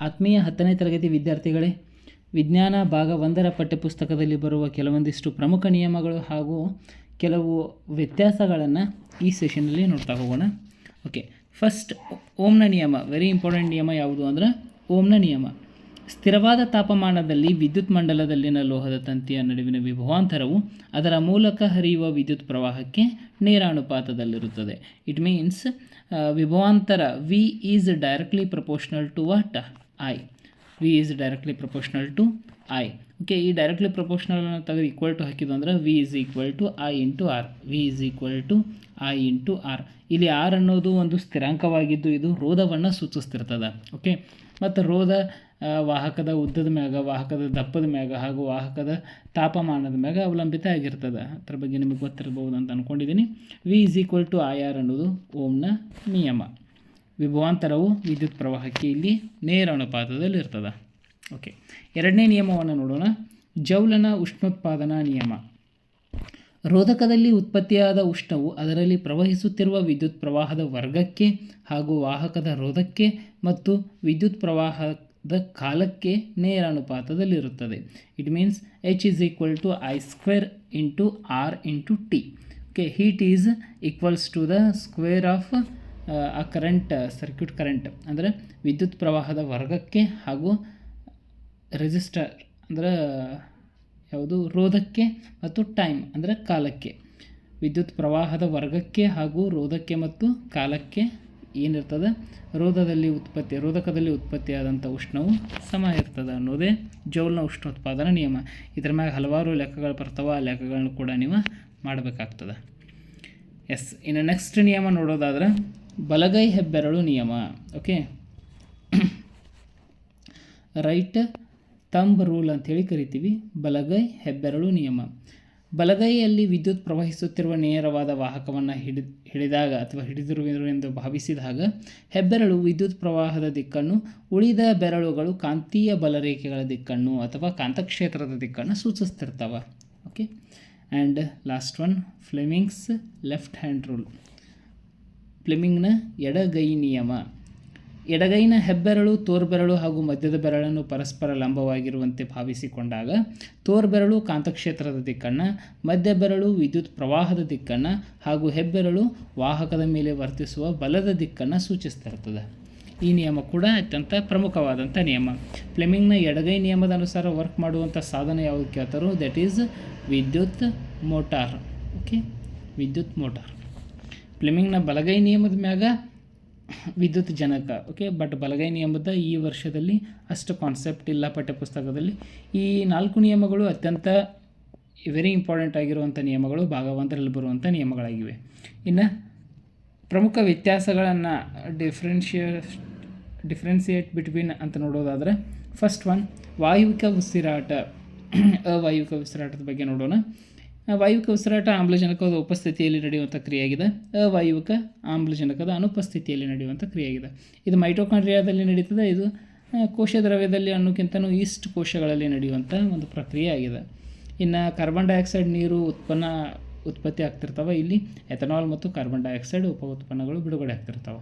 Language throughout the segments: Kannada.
ಆತ್ಮೀಯ ಹತ್ತನೇ ತರಗತಿ ವಿದ್ಯಾರ್ಥಿಗಳೇ, ವಿಜ್ಞಾನ ಭಾಗ ಒಂದರ ಪಠ್ಯಪುಸ್ತಕದಲ್ಲಿ ಬರುವ ಕೆಲವೊಂದಿಷ್ಟು ಪ್ರಮುಖ ನಿಯಮಗಳು ಹಾಗೂ ಕೆಲವು ವ್ಯತ್ಯಾಸಗಳನ್ನು ಈ ಸೆಷನಲ್ಲಿ ನೋಡ್ತಾ ಹೋಗೋಣ. ಓಕೆ, ಫಸ್ಟ್ ಓಮ್ನ ನಿಯಮ ವೆರಿ ಇಂಪಾರ್ಟೆಂಟ್ ನಿಯಮ ಯಾವುದು ಅಂದರೆ ಓಮ್ನ ನಿಯಮ. ಸ್ಥಿರವಾದ ತಾಪಮಾನದಲ್ಲಿ ವಿದ್ಯುತ್ ಮಂಡಲದಲ್ಲಿನ ಲೋಹದ ತಂತಿಯ ನಡುವಿನ ವಿಭವಾಂತರವು ಅದರ ಮೂಲಕ ಹರಿಯುವ ವಿದ್ಯುತ್ ಪ್ರವಾಹಕ್ಕೆ ನೇರ ಅನುಪಾತದಲ್ಲಿರುತ್ತದೆ it means ವಿಭವಾಂತರ V is directly proportional to what I V is directly proportional to I okay ಈ ಡೈರೆಕ್ಟ್ಲಿ ಪ್ರಪೋರ್ಷನಲನ್ನು ತೆಗೆದು ಈಕ್ವಲ್ ಟು ಹಾಕಿದ್ದು ಅಂದರೆ V is equal to I into R V is equal to I into R ಇಲ್ಲಿ ಆರ್ ಅನ್ನೋದು ಒಂದು ಸ್ಥಿರಾಂಕವಾಗಿದ್ದು ಇದು ರೋಧವನ್ನು ಸೂಚಿಸ್ತಿರ್ತದೆ. ಓಕೆ ಮತ್ತು ರೋಧ ವಾಹಕದ ಉದ್ದದ ಮ್ಯಾಗ, ವಾಹಕದ ದಪ್ಪದ ಮ್ಯಾಗ ಹಾಗೂ ವಾಹಕದ ತಾಪಮಾನದ ಮ್ಯಾಗ ಅವಲಂಬಿತ ಆಗಿರ್ತದೆ. ಅದ್ರ ಬಗ್ಗೆ ನಿಮಗೆ ಗೊತ್ತಿರ್ಬೋದು ಅಂತ ಅಂದ್ಕೊಂಡಿದ್ದೀನಿ V is equal to I R ಅನ್ನೋದು ಓಮ್ನ ನಿಯಮ. ವಿಭವಾಂತರವು ವಿದ್ಯುತ್ ಪ್ರವಾಹಕ್ಕೆ ಇಲ್ಲಿ ನೇರ ಅನುಪಾತದಲ್ಲಿರ್ತದೆ. ಓಕೆ ಎರಡನೇ ನಿಯಮವನ್ನು ನೋಡೋಣ. ಜೌಲನ ಉಷ್ಣೋತ್ಪಾದನಾ ನಿಯಮ. ರೋಧಕದಲ್ಲಿ ಉತ್ಪತ್ತಿಯಾದ ಉಷ್ಣವು ಅದರಲ್ಲಿ ಪ್ರವಹಿಸುತ್ತಿರುವ ವಿದ್ಯುತ್ ಪ್ರವಾಹದ ವರ್ಗಕ್ಕೆ ಹಾಗೂ ವಾಹಕದ ರೋಧಕ್ಕೆ ಮತ್ತು ವಿದ್ಯುತ್ ಪ್ರವಾಹದ ಕಾಲಕ್ಕೆ ನೇರ ಅನುಪಾತದಲ್ಲಿರುತ್ತದೆ. It means H is equal to I square into R into T okay heat is equals to the square of ಆ ಕರೆಂಟ್ ಸರ್ಕ್ಯೂಟ್ ಕರೆಂಟ್ ಅಂದರೆ ವಿದ್ಯುತ್ ಪ್ರವಾಹದ ವರ್ಗಕ್ಕೆ ಹಾಗೂ ರೆಜಿಸ್ಟರ್ ಅಂದ್ರೆ ಯಾವುದು ರೋಧಕ್ಕೆ ಮತ್ತು ಟೈಮ್ ಅಂದರೆ ಕಾಲಕ್ಕೆ. ವಿದ್ಯುತ್ ಪ್ರವಾಹದ ವರ್ಗಕ್ಕೆ ಹಾಗೂ ರೋಧಕ್ಕೆ ಮತ್ತು ಕಾಲಕ್ಕೆ ಏನಿರ್ತದೆ? ರೋಧದಲ್ಲಿ ಉತ್ಪತ್ತಿ, ರೋಧಕದಲ್ಲಿ ಉತ್ಪತ್ತಿಯಾದಂಥ ಉಷ್ಣವು ಸಮ ಇರ್ತದೆ ಅನ್ನೋದೇ ಜೌಲ್ನ ಉಷ್ಣೋತ್ಪಾದನಾ ನಿಯಮ. ಇದರ ಮ್ಯಾಗ ಹಲವಾರು ಲೆಕ್ಕಗಳು ಬರ್ತಾವ, ಆ ಲೆಕ್ಕಗಳನ್ನು ಕೂಡ ನೀವು ಮಾಡಬೇಕಾಗ್ತದೆ. ಎಸ್ ಇನ್ನು ನೆಕ್ಸ್ಟ್ ನಿಯಮ ನೋಡೋದಾದ್ರೆ ಬಲಗೈ ಹೆಬ್ಬೆರಳು ನಿಯಮ. ಓಕೆ ರೈಟ್ ತಂಬ್ ರೂಲ್ ಅಂಥೇಳಿ ಕರಿತೀವಿ. ಬಲಗೈ ಹೆಬ್ಬೆರಳು ನಿಯಮ. ಬಲಗೈಯಲ್ಲಿ ವಿದ್ಯುತ್ ಪ್ರವಹಿಸುತ್ತಿರುವ ನೇರವಾದ ವಾಹಕವನ್ನು ಹಿಡಿ, ಹಿಡಿದಾಗ ಅಥವಾ ಹಿಡಿದಿರುವೆಂದು ಭಾವಿಸಿದಾಗ ಹೆಬ್ಬೆರಳು ವಿದ್ಯುತ್ ಪ್ರವಾಹದ ದಿಕ್ಕನ್ನು ಉಳಿದ ಬೆರಳುಗಳು ಕಾಂತೀಯ ಬಲರೇಖೆಗಳ ದಿಕ್ಕನ್ನು ಅಥವಾ ಕಾಂತಕ್ಷೇತ್ರದ ದಿಕ್ಕನ್ನು ಸೂಚಿಸ್ತಿರ್ತವೆ. Okay and last one Fleming's left hand rule ಫ್ಲೆಮಿಂಗ್ನ ಎಡಗೈ ನಿಯಮ. ಎಡಗೈನ ಹೆಬ್ಬೆರಳು, ತೋರ್ಬೆರಳು ಹಾಗೂ ಮಧ್ಯದ ಬೆರಳನ್ನು ಪರಸ್ಪರ ಲಂಬವಾಗಿರುವಂತೆ ಭಾವಿಸಿಕೊಂಡಾಗ, ತೋರ್ಬೆರಳು ಕಾಂತಕ್ಷೇತ್ರದ ದಿಕ್ಕನ್ನು ಮಧ್ಯ ಬೆರಳು ವಿದ್ಯುತ್ ಪ್ರವಾಹದ ದಿಕ್ಕನ್ನು ಹಾಗೂ ಹೆಬ್ಬೆರಳು ವಾಹಕದ ಮೇಲೆ ವರ್ತಿಸುವ ಬಲದ ದಿಕ್ಕನ್ನು ಸೂಚಿಸ್ತಿರ್ತದೆ ಈ ನಿಯಮ ಕೂಡ ಅತ್ಯಂತ ಪ್ರಮುಖವಾದಂಥ ನಿಯಮ. ಫ್ಲೆಮಿಂಗ್ನ ಎಡಗೈ ನಿಯಮದ ಅನುಸಾರ ವರ್ಕ್ ಮಾಡುವಂಥ ಸಾಧನ ಯಾವುದು ಕೇಳ್ತಾರೋ ದಟ್ ಈಸ್ ವಿದ್ಯುತ್ ಮೋಟಾರ್. ಓಕೆ ವಿದ್ಯುತ್ ಮೋಟಾರ್. ಫ್ಲೆಮಿಂಗ್ನ ಬಲಗೈ ನಿಯಮದ ಮ್ಯಾಗ ವಿದ್ಯುತ್ ಜನಕ ಓಕೆ ಬಟ್ ಬಲಗೈ ನಿಯಮದ ಈ ವರ್ಷದಲ್ಲಿ ಅಷ್ಟು ಕಾನ್ಸೆಪ್ಟ್ ಇಲ್ಲ ಪಠ್ಯಪುಸ್ತಕದಲ್ಲಿ. ಈ ನಾಲ್ಕು ನಿಯಮಗಳು ಅತ್ಯಂತ ವೆರಿ ಇಂಪಾರ್ಟೆಂಟ್ ಆಗಿರುವಂಥ ನಿಯಮಗಳು, ಭಾಗವಂತರಲ್ಲಿ ಬರುವಂಥ ನಿಯಮಗಳಾಗಿವೆ. ಇನ್ನು ಪ್ರಮುಖ ವ್ಯತ್ಯಾಸಗಳನ್ನು ಡಿಫ್ರೆನ್ಶಿಯ ಡಿಫ್ರೆನ್ಸಿಯೇಟ್ ಬಿಟ್ವೀನ್ ಅಂತ ನೋಡೋದಾದರೆ ಫಸ್ಟ್ ಒನ್ ವಾಯುವಿಕ ಉಸಿರಾಟ ಅವಾಯುವಿಕ ಉಸಿರಾಟದ ಬಗ್ಗೆ ನೋಡೋಣ. ವಾಯುವಿಕ ಉಸಿರಾಟ ಆಮ್ಲಜನಕದ ಉಪಸ್ಥಿತಿಯಲ್ಲಿ ನಡೆಯುವಂಥ ಕ್ರಿಯೆಯಾಗಿದೆ. ಅವಾಯುವಿಕ ಆಮ್ಲಜನಕದ ಅನುಪಸ್ಥಿತಿಯಲ್ಲಿ ನಡೆಯುವಂಥ ಕ್ರಿಯೆಯಾಗಿದೆ. ಇದು ಮೈಟೋಕಾಂಡ್ರಿಯಾದಲ್ಲಿ ನಡೀತದೆ, ಇದು ಕೋಶ ದ್ರವ್ಯದಲ್ಲಿ ಅನ್ನೋಕ್ಕಿಂತನೂ ಈಸ್ಟ್ ಕೋಶಗಳಲ್ಲಿ ನಡೆಯುವಂಥ ಒಂದು ಪ್ರಕ್ರಿಯೆ ಆಗಿದೆ ಇನ್ನು ಕಾರ್ಬನ್ ಡೈಆಕ್ಸೈಡ್ ನೀರು ಉತ್ಪನ್ನ ಉತ್ಪತ್ತಿ ಆಗ್ತಿರ್ತವೆ. ಇಲ್ಲಿ ಎಥನಾಲ್ ಮತ್ತು ಕಾರ್ಬನ್ ಡೈಆಕ್ಸೈಡ್ ಉಪ ಉತ್ಪನ್ನಗಳು ಬಿಡುಗಡೆ ಆಗ್ತಿರ್ತವೆ.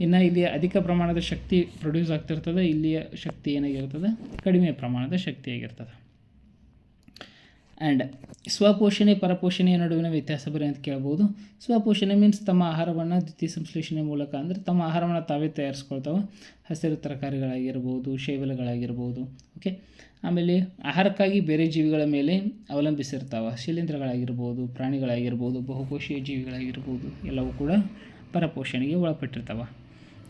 ಇನ್ನು ಇಲ್ಲಿ ಅಧಿಕ ಪ್ರಮಾಣದ ಶಕ್ತಿ ಪ್ರೊಡ್ಯೂಸ್ ಆಗ್ತಿರ್ತದೆ. ಇಲ್ಲಿಯ ಶಕ್ತಿ ಏನಾಗಿರ್ತದೆ? ಕಡಿಮೆ ಪ್ರಮಾಣದ ಶಕ್ತಿಯಾಗಿರ್ತದೆ. ಆ್ಯಂಡ್ ಸ್ವಪೋಷಣೆ ಪರಪೋಷಣೆಯ ನಡುವಿನ ವ್ಯತ್ಯಾಸ ಬರೀ ಅಂತ ಕೇಳ್ಬೋದು. ಸ್ವಪೋಷಣೆ ಮೀನ್ಸ್ ತಮ್ಮ ಆಹಾರವನ್ನು ದ್ವಿತೀಯ ಸಂಶ್ಲೇಷಣೆ ಮೂಲಕ ಅಂದರೆ ತಮ್ಮ ಆಹಾರವನ್ನು ತಾವೇ ತಯಾರಿಸ್ಕೊಳ್ತಾವೆ. ಹಸಿರು ತರಕಾರಿಗಳಾಗಿರ್ಬೋದು, ಶೇವಲಗಳಾಗಿರ್ಬೋದು ಓಕೆ ಆಮೇಲೆ ಆಹಾರಕ್ಕಾಗಿ ಬೇರೆ ಜೀವಿಗಳ ಮೇಲೆ ಅವಲಂಬಿಸಿರ್ತಾವೆ. ಶಿಲೀಂಧ್ರಗಳಾಗಿರ್ಬೋದು, ಪ್ರಾಣಿಗಳಾಗಿರ್ಬೋದು, ಬಹುಕೋಶೀಯ ಜೀವಿಗಳಾಗಿರ್ಬೋದು, ಎಲ್ಲವೂ ಕೂಡ ಪರಪೋಷಣೆಗೆ ಒಳಪಟ್ಟಿರ್ತಾವೆ.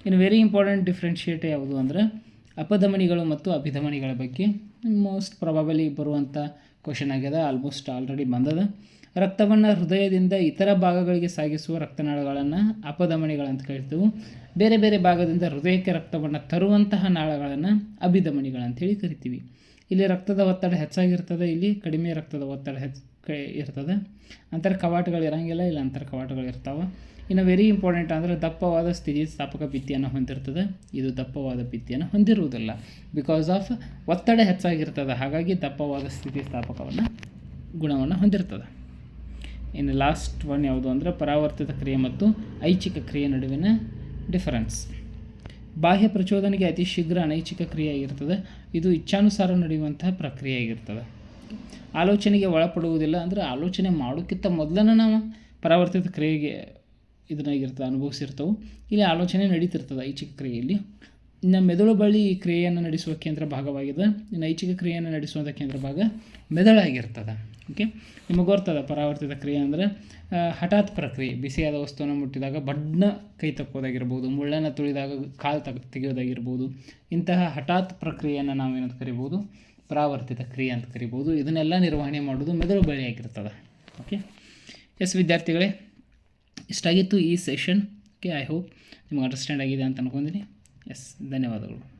ಇನ್ನು ವೆರಿ ಇಂಪಾರ್ಟೆಂಟ್ ಡಿಫ್ರೆನ್ಷಿಯೇಟ್ ಯಾವುದು ಅಂದರೆ ಅಪಧಮನಿಗಳು ಮತ್ತು ಅಭಿಧಮನಿಗಳ ಬಗ್ಗೆ. ಮೋಸ್ಟ್ ಪ್ರಾಬಬಲಿ ಬರುವಂಥ ಕ್ವಶನ್ ಆಗ್ಯದ ಆಲ್ಮೋಸ್ಟ್ ಆಲ್ರೆಡಿ ಬಂದದ. ರಕ್ತವನ್ನು ಹೃದಯದಿಂದ ಇತರ ಭಾಗಗಳಿಗೆ ಸಾಗಿಸುವ ರಕ್ತನಾಳಗಳನ್ನು ಅಪಧಮನಿಗಳಂತ ಕರಿತೇವೆ. ಬೇರೆ ಬೇರೆ ಭಾಗದಿಂದ ಹೃದಯಕ್ಕೆ ರಕ್ತವನ್ನು ತರುವಂತಹ ನಾಳಗಳನ್ನು ಅಭಿಧಮನಿಗಳಂತೇಳಿ ಕರಿತೀವಿ. ಇಲ್ಲಿ ರಕ್ತದ ಒತ್ತಡ ಹೆಚ್ಚಾಗಿರ್ತದೆ, ಇಲ್ಲಿ ಕಡಿಮೆ ರಕ್ತದ ಒತ್ತಡ ಹೆಚ್ಚು ಇರ್ತದೆ. ಅಂತರ ಕವಾಟಗಳು ಇರಂಗಿಲ್ಲ, ಇಲ್ಲ ಅಂತರ ಕವಾಟಗಳು ಇರ್ತಾವೆ. ಇನ್ನು ವೆರಿ ಇಂಪಾರ್ಟೆಂಟ್ ಅಂದರೆ ದಪ್ಪವಾದ ಸ್ಥಿತಿ ಸ್ಥಾಪಕ ಭಿತ್ತಿಯನ್ನು ಹೊಂದಿರ್ತದೆ. ಇದು ದಪ್ಪವಾದ ಭಿತ್ತಿಯನ್ನು ಹೊಂದಿರುವುದಿಲ್ಲ. ಬಿಕಾಸ್ ಆಫ್ ಒತ್ತಡ ಹೆಚ್ಚಾಗಿರ್ತದೆ, ಹಾಗಾಗಿ ದಪ್ಪವಾದ ಸ್ಥಿತಿ ಸ್ಥಾಪಕವನ್ನು, ಗುಣವನ್ನು ಹೊಂದಿರ್ತದೆ. ಇನ್ನು ಲಾಸ್ಟ್ ಒನ್ ಯಾವುದು ಅಂದರೆ ಪರಾವರ್ತಿತ ಕ್ರಿಯೆ ಮತ್ತು ಐಚ್ಛಿಕ ಕ್ರಿಯೆ ನಡುವಿನ ಡಿಫರೆನ್ಸ್ ಬಾಹ್ಯ ಪ್ರಚೋದನೆಗೆ ಅತಿ ಶೀಘ್ರ ಅನೈಚ್ಛಿಕ ಕ್ರಿಯೆ ಆಗಿರ್ತದೆ. ಇದು ಇಚ್ಛಾನುಸಾರ ನಡೆಯುವಂತಹ ಪ್ರಕ್ರಿಯೆ ಆಗಿರ್ತದೆ. ಆಲೋಚನೆಗೆ ಒಳಪಡುವುದಿಲ್ಲ ಅಂದರೆ ಆಲೋಚನೆ ಮಾಡೋಕ್ಕಿಂತ ಮೊದಲನೇ ನಾವು ಪರಾವರ್ತಿತ ಕ್ರಿಯೆಗೆ ಇದನ್ನಾಗಿರ್ತದೆ, ಅನುಭವಿಸಿರ್ತವೆ. ಇಲ್ಲಿ ಆಲೋಚನೆ ನಡೀತಿರ್ತದೆ ಐಚ್ಛಿಕ ಕ್ರಿಯೆಯಲ್ಲಿ. ಇನ್ನು ಮೆದುಳು ಬಳಿ ಕ್ರಿಯೆಯನ್ನು ನಡೆಸುವ ಕೇಂದ್ರ ಭಾಗವಾಗಿದೆ. ಇನ್ನು ಐಚ್ಛಿಕ ಕ್ರಿಯೆಯನ್ನು ನಡೆಸುವಂಥ ಕೇಂದ್ರ ಭಾಗ ಮೆದುಳಾಗಿರ್ತದೆ. ಓಕೆ ನಿಮಗೆ ಗೊತ್ತದ ಪರಾವರ್ತಿತ ಕ್ರಿಯೆ ಅಂದರೆ ಹಠಾತ್ ಪ್ರಕ್ರಿಯೆ, ಬಿಸಿಯಾದ ವಸ್ತುವನ್ನು ಮುಟ್ಟಿದಾಗ ಬಣ್ಣ ಕೈ ತಕ್ಕೋದಾಗಿರ್ಬೋದು, ಮುಳ್ಳನ್ನು ತುಳಿದಾಗ ಕಾಲು ತಗ, ತೆಗೆಯೋದಾಗಿರ್ಬೋದು, ಇಂತಹ ಹಠಾತ್ ಪ್ರಕ್ರಿಯೆಯನ್ನು ನಾವೇನಂತ ಕರಿಬೋದು, ಪರಾವರ್ತಿತ ಕ್ರಿಯೆ ಅಂತ ಕರಿಬೋದು. ಇದನ್ನೆಲ್ಲ ನಿರ್ವಹಣೆ ಮಾಡೋದು ಮೆದುಳು ಬಳಿಯಾಗಿರ್ತದೆ. ಓಕೆ ಎಸ್ ವಿದ್ಯಾರ್ಥಿಗಳೇ ಇಷ್ಟಾಗಿತ್ತು ಈ ಸೆಷನ್. ಓಕೆ ಐ ಹೋಪ್ ನಿಮ್ಗೆ ಅಂಡರ್ಸ್ಟ್ಯಾಂಡ್ ಆಗಿದೆ ಅಂತ ಅನ್ಕೊಂಡಿನಿ ಎಸ್ ಧನ್ಯವಾದಗಳು.